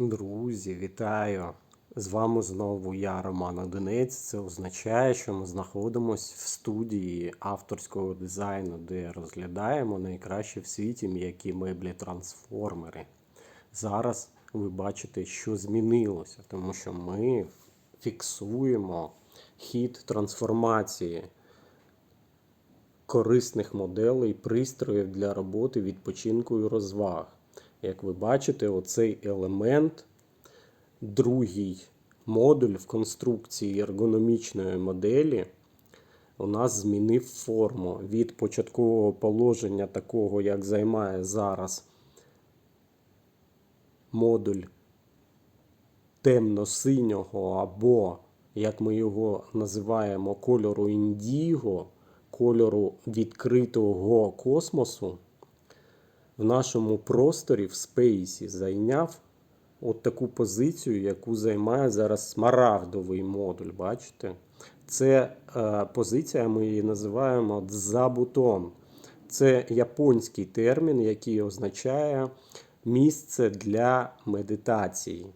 Друзі, вітаю! З вами знову я, Роман Одинець. Це означає, що ми знаходимося в студії авторського дизайну, де розглядаємо найкращі в світі м'які меблі трансформери. Зараз ви бачите, що змінилося, тому що ми фіксуємо хід трансформації корисних моделей пристроїв для роботи, відпочинку і розваг. Як ви бачите, оцей елемент, другий модуль в конструкції ергономічної моделі, у нас змінив форму. Від початкового положення, такого, як займає зараз модуль темно-синього або, як ми його називаємо, кольору індіго, кольору відкритого космосу, в нашому просторі в спейсі зайняв от таку позицію, яку займає зараз смарагдовий модуль. Бачите? Це е, позиція, ми її називаємо дзабутон. Це японський термін, який означає місце для медитації.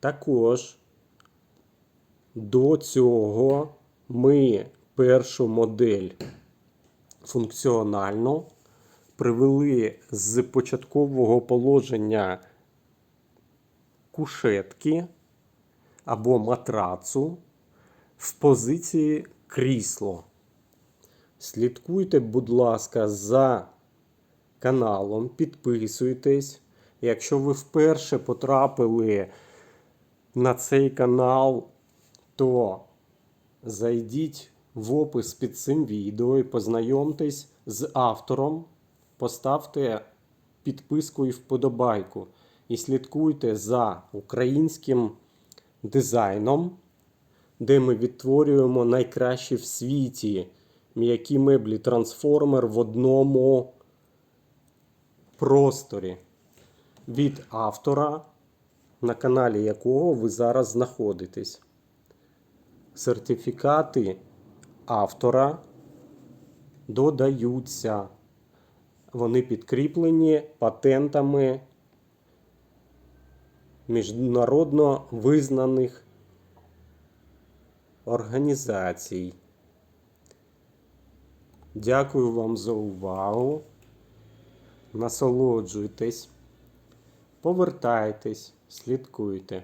Також до цього ми першу модель функціонально привели з початкового положення кушетки або матрацу в позиції крісло. Слідкуйте, будь ласка, за каналом, підписуйтесь. Якщо ви вперше потрапили на цей канал, то зайдіть в опис під цим відео і познайомтесь з автором. Поставте підписку і вподобайку. І слідкуйте за українським дизайном, де ми відтворюємо найкращі в світі м'які меблі трансформер в одному просторі від автора, на каналі якого ви зараз знаходитесь. Сертифікати автора додаються. Вони підкріплені патентами міжнародно визнаних організацій. Дякую вам за увагу. Насолоджуйтесь, повертайтесь, слідкуйте.